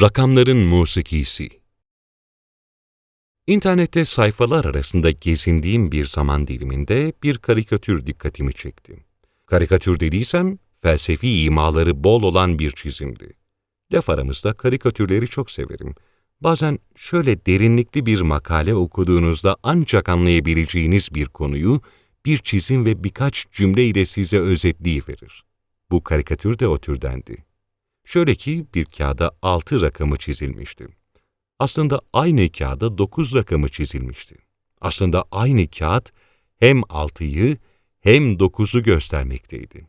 Rakamların musikisi İnternette sayfalar arasında gezindiğim bir zaman diliminde bir karikatür dikkatimi çekti. Karikatür dediysem, felsefi imaları bol olan bir çizimdi. Laf aramızda karikatürleri çok severim. Bazen şöyle derinlikli bir makale okuduğunuzda ancak anlayabileceğiniz bir konuyu bir çizim ve birkaç cümle ile size özetleyiverir. Bu karikatür de o türdendi. Şöyle ki bir kağıda altı rakamı çizilmişti. Aslında aynı kağıda dokuz rakamı çizilmişti. Aslında aynı kağıt hem altıyı hem dokuzu göstermekteydi.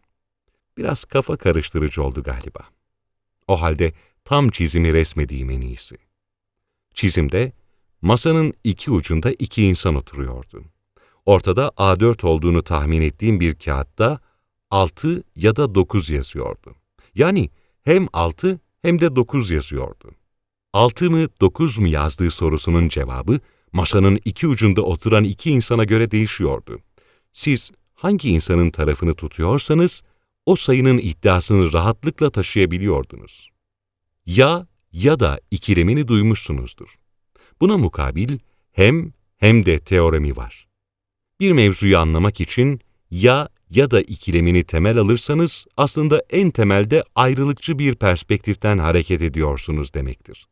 Biraz kafa karıştırıcı oldu galiba. O halde tam çizimi resmedeyim en iyisi. Çizimde masanın iki ucunda iki insan oturuyordu. Ortada A4 olduğunu tahmin ettiğim bir kağıtta 6 ya da 9 yazıyordu. Yani hem 6 hem de 9 yazıyordu. 6 mı 9 mu yazdığı sorusunun cevabı masanın iki ucunda oturan iki insana göre değişiyordu. Siz hangi insanın tarafını tutuyorsanız o sayının iddiasını rahatlıkla taşıyabiliyordunuz. Ya ya da ikilemini duymuşsunuzdur. Buna mukabil hem hem de teoremi var. Bir mevzuyu anlamak için ya ya da ikilemini temel alırsanız aslında en temelde ayrılıkçı bir perspektiften hareket ediyorsunuz demektir.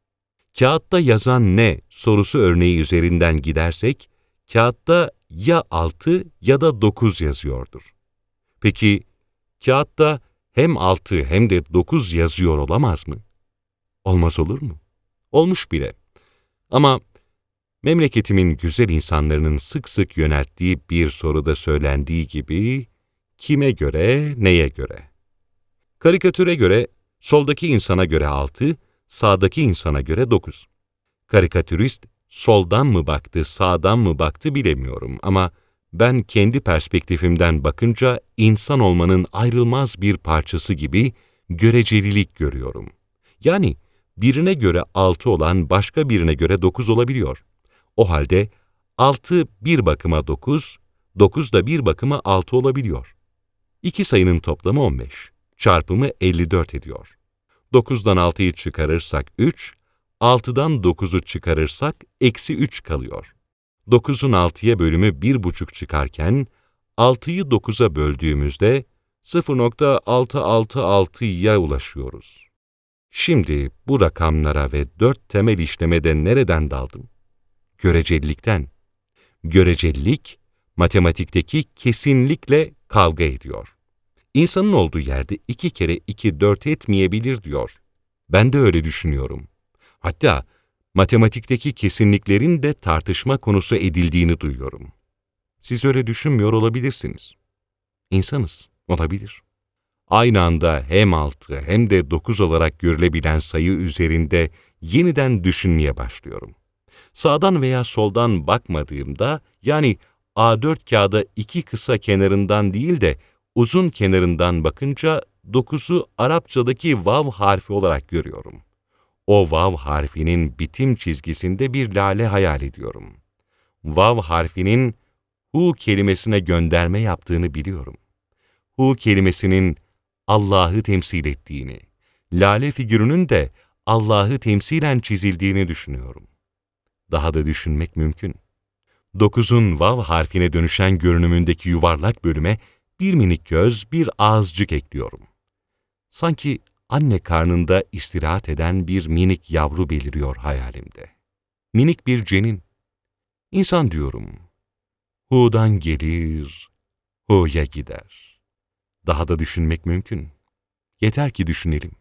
Kağıtta yazan ne sorusu örneği üzerinden gidersek, kağıtta ya 6 ya da 9 yazıyordur. Peki, kağıtta hem 6 hem de 9 yazıyor olamaz mı? Olmaz olur mu? Olmuş bile. Ama memleketimin güzel insanların sık sık yönelttiği bir soruda söylendiği gibi, kime göre, neye göre? Karikatüre göre, soldaki insana göre 6, sağdaki insana göre 9. Karikatürist, soldan mı baktı, sağdan mı baktı bilemiyorum ama ben kendi perspektifimden bakınca insan olmanın ayrılmaz bir parçası gibi görecelilik görüyorum. Yani birine göre 6 olan başka birine göre 9 olabiliyor. O halde 6 bir bakıma 9, 9 da bir bakıma 6 olabiliyor. İki sayının toplamı 15, çarpımı 54 ediyor. 9'dan 6'yı çıkarırsak 3, 6'dan 9'u çıkarırsak eksi 3 kalıyor. 9'un 6'ya bölümü 1,5 çıkarken 6'yı 9'a böldüğümüzde 0.666'ya ulaşıyoruz. Şimdi bu rakamlara ve dört temel işlemede nereden daldım? Görecelilikten. Görecelilik, matematikteki kesinlikle kavga ediyor. İnsanın olduğu yerde iki kere iki dört etmeyebilir diyor. Ben de öyle düşünüyorum. Hatta matematikteki kesinliklerin de tartışma konusu edildiğini duyuyorum. Siz öyle düşünmüyor olabilirsiniz. İnsanız, olabilir. Aynı anda hem 6 hem de 9 olarak görülebilen sayı üzerinde yeniden düşünmeye başlıyorum. Sağdan veya soldan bakmadığımda, yani A4 kağıda iki kısa kenarından değil de uzun kenarından bakınca 9'u Arapçadaki vav harfi olarak görüyorum. O vav harfinin bitim çizgisinde bir lale hayal ediyorum. Vav harfinin hu kelimesine gönderme yaptığını biliyorum. Hu kelimesinin Allah'ı temsil ettiğini, lale figürünün de Allah'ı temsilen çizildiğini düşünüyorum. Daha da düşünmek mümkün. Dokuzun vav harfine dönüşen görünümündeki yuvarlak bölüme bir minik göz, bir ağızcık ekliyorum. Sanki anne karnında istirahat eden bir minik yavru beliriyor hayalimde. Minik bir cenin. İnsan diyorum. Hu'dan gelir, Hu'ya gider. Daha da düşünmek mümkün. Yeter ki düşünelim.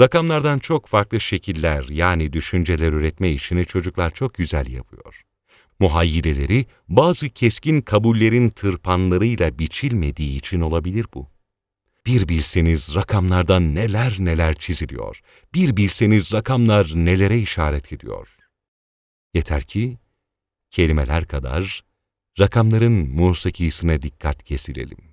Rakamlardan çok farklı şekiller yani düşünceler üretme işini çocuklar çok güzel yapıyor. Muhayyileleri bazı keskin kabullerin tırpanlarıyla biçilmediği için olabilir bu. Bir bilseniz rakamlardan neler neler çiziliyor, bir bilseniz rakamlar nelere işaret ediyor. Yeter ki kelimeler kadar rakamların musikisine dikkat kesilelim.